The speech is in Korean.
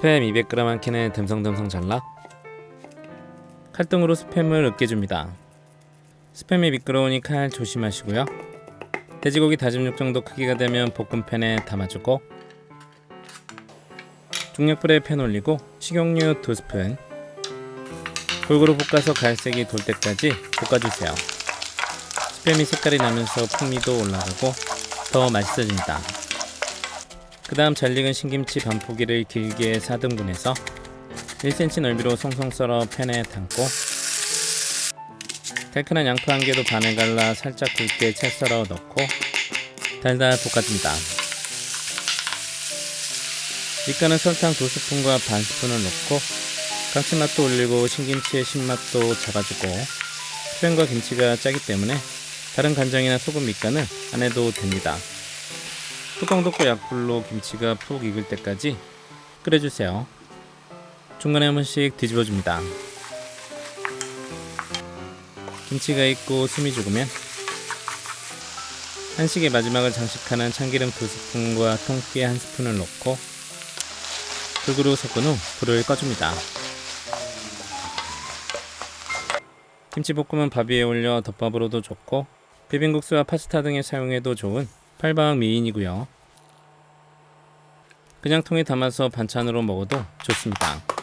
스팸 200g 한 캔을 듬성듬성 잘라 칼등으로 스팸을 으깨줍니다. 스팸이 미끄러우니 칼 조심하시고요. 돼지고기 다짐 육 정도 크기가 되면 볶음팬에 담아주고 중력불에 팬 올리고 식용유 두 스푼 골고루 볶아서 갈색이 돌 때까지 볶아주세요. 스팸이 색깔이 나면서 풍미도 올라가고 더 맛있어집니다. 그 다음 잘 익은 신김치 반 포기를 길게 4등분해서 1cm 넓이로 송송 썰어 팬에 담고 달큰한 양파 한 개도 반을 갈라 살짝 굵게 채 썰어 넣고 달달 볶아줍니다. 밑간은 설탕 두 스푼과 반 스푼을 넣고 감칠맛도 올리고 신김치의 신맛도 잡아주고 스팸과 김치가 짜기 때문에 다른 간장이나 소금 밑간은 안 해도 됩니다. 뚜껑 덮고 약불로 김치가 푹 익을 때까지 끓여주세요. 중간에 한 번씩 뒤집어줍니다. 김치가 익고 숨이 죽으면 한식의 마지막을 장식하는 참기름 두 스푼과 통깨 한 스푼을 넣고 골고루 섞은 후 불을 꺼줍니다. 김치볶음은 밥 위에 올려 덮밥으로도 좋고 비빔국수와 파스타 등에 사용해도 좋은 팔방 미인이고요. 그냥 통에 담아서 반찬으로 먹어도 좋습니다.